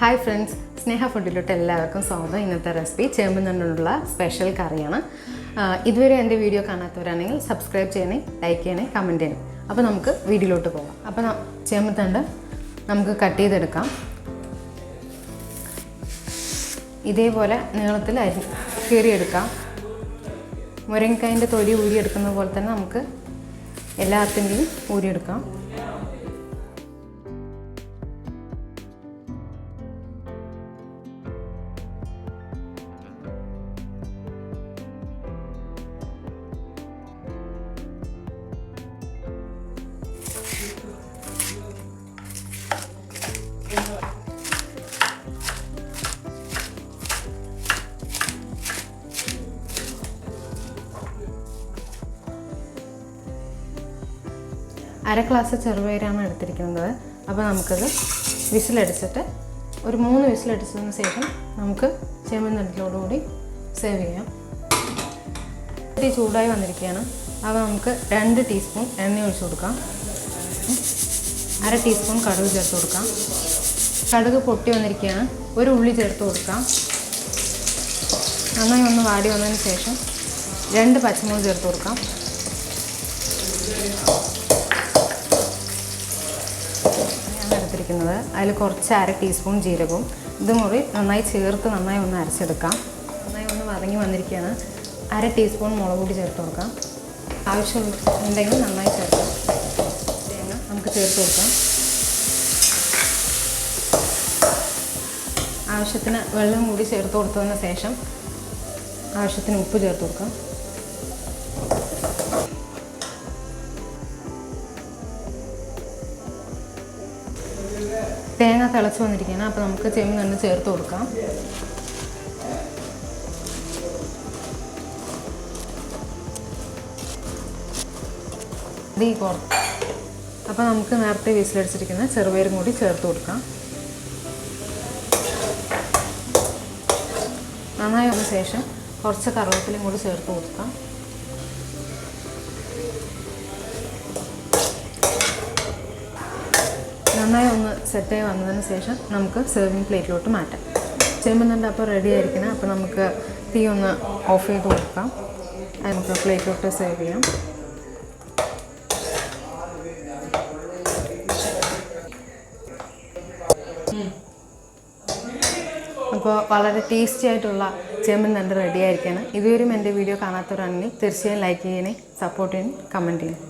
Hi friends സ്നേഹ ഫുഡിലോട്ട് എല്ലാവർക്കും സ്വാഗതം. ഇന്നത്തെ റെസിപ്പി ചേമ്പ് തണ്ടുള്ള സ്പെഷ്യൽ കറിയാണ്. ഇതുവരെ എന്റെ വീഡിയോ കാണാത്തവരാണെങ്കിൽ സബ്സ്ക്രൈബ് ചെയ്യണേ ലൈക്ക് ചെയ്യണേ കമന്റ് ചെയ്യണേ. അപ്പോൾ നമുക്ക് വീഡിയോയിലോട്ട് പോകാം. അപ്പോൾ ചേമ്പ് തണ്ട് നമുക്ക് കട്ട് ചെയ്തെടുക്കാം. ഇതേപോലെ നീളത്തിൽ അരി കീറിയെടുക്കാം. മുരങ്ങക്കായന്റെ തൊലി ഊരിയെടുക്കുന്ന പോലെ തന്നെ നമുക്ക് എല്ലാത്തിന്റെയും ഊരിയെടുക്കാം. അര ഗ്ലാസ് ചെറുപയറാണ് എടുത്തിരിക്കുന്നത്. അപ്പോൾ നമുക്കത് വിസിലടിച്ചിട്ട് ഒരു മൂന്ന് വിസിലടിച്ചതിന് ശേഷം നമുക്ക് ചെമ്മന്തണ്ടിലോടുകൂടി സേവ് ചെയ്യാം. ഇത്തിരി ചൂടായി വന്നിരിക്കുകയാണ്. അപ്പോൾ നമുക്ക് രണ്ട് ടീസ്പൂൺ എണ്ണ ഒഴിച്ചു കൊടുക്കാം. അര ടീസ്പൂൺ കടുക് ചേർത്ത് കൊടുക്കാം. കടുക് പൊട്ടി വന്നിരിക്കുകയാണ്. ഒരു ഉള്ളി ചേർത്ത് കൊടുക്കാം. നന്നായി ഒന്ന് വാടി വന്നതിന് ശേഷം രണ്ട് പച്ചമുളക് ചേർത്ത് കൊടുക്കാം. ഞാൻ എടുത്തിരിക്കുന്നത്. അതിൽ കുറച്ച് അര ടീസ്പൂൺ ജീരകവും ഇത് മുറി നന്നായി ചേർത്ത് നന്നായി ഒന്ന് അരച്ചെടുക്കാം. നന്നായി ഒന്ന് വതങ്ങി വന്നിരിക്കുകയാണ്. അര ടീസ്പൂൺ മുളക് പൊടി ചേർത്ത് കൊടുക്കാം. ആവശ്യം ഉണ്ടെങ്കിൽ നന്നായി ചേർക്കാം. തേങ്ങ നമുക്ക് ചേർത്ത് കൊടുക്കാം. ആവശ്യത്തിന് വെള്ളം കൂടി ചേർത്ത് കൊടുത്തതിന് ശേഷം ആവശ്യത്തിന് ഉപ്പ് ചേർത്ത് കൊടുക്കാം. തേങ്ങ തിളച്ച് വന്നിരിക്കുകയാണ്. അപ്പോൾ നമുക്ക് ചെമ്മീൻ തന്നെ ചേർത്ത് കൊടുക്കാം. തീ കുറച്ച് അപ്പോൾ നമുക്ക് നേരത്തെ വീസിലടിച്ചിരിക്കുന്ന ചെറുപയറും കൂടി ചേർത്ത് കൊടുക്കാം. നന്നായി വന്ന ശേഷം കുറച്ച് കറിവേപ്പിലയും കൂടി ചേർത്ത് കൊടുക്കാം. നന്നായി ഒന്ന് സെറ്റായി വന്നതിന് ശേഷം നമുക്ക് സെർവിങ് പ്ലേറ്റിലോട്ട് മാറ്റാം. ചെയ്യുമ്പോൾ നല്ല അപ്പോൾ റെഡി ആയിരിക്കണം. അപ്പോൾ നമുക്ക് തീ ഒന്ന് ഓഫ് ചെയ്ത് കൊടുക്കാം. അത് നമുക്ക് പ്ലേറ്റിലോട്ട് സെർവ് ചെയ്യാം. അപ്പോൾ വളരെ ടേസ്റ്റി ആയിട്ടുള്ള ചെമ്മൻ നണ്ട് റെഡി ആയിരിക്കുകയാണ് ഇതുവരെയും എന്റെ വീഡിയോ കാണാത്തവരാണെങ്കിൽ തീർച്ചയായും ലൈക്ക് ചെയ്യണേ സപ്പോർട്ട് ചെയ്യണേ കമന്റ് ചെയ്യണേ.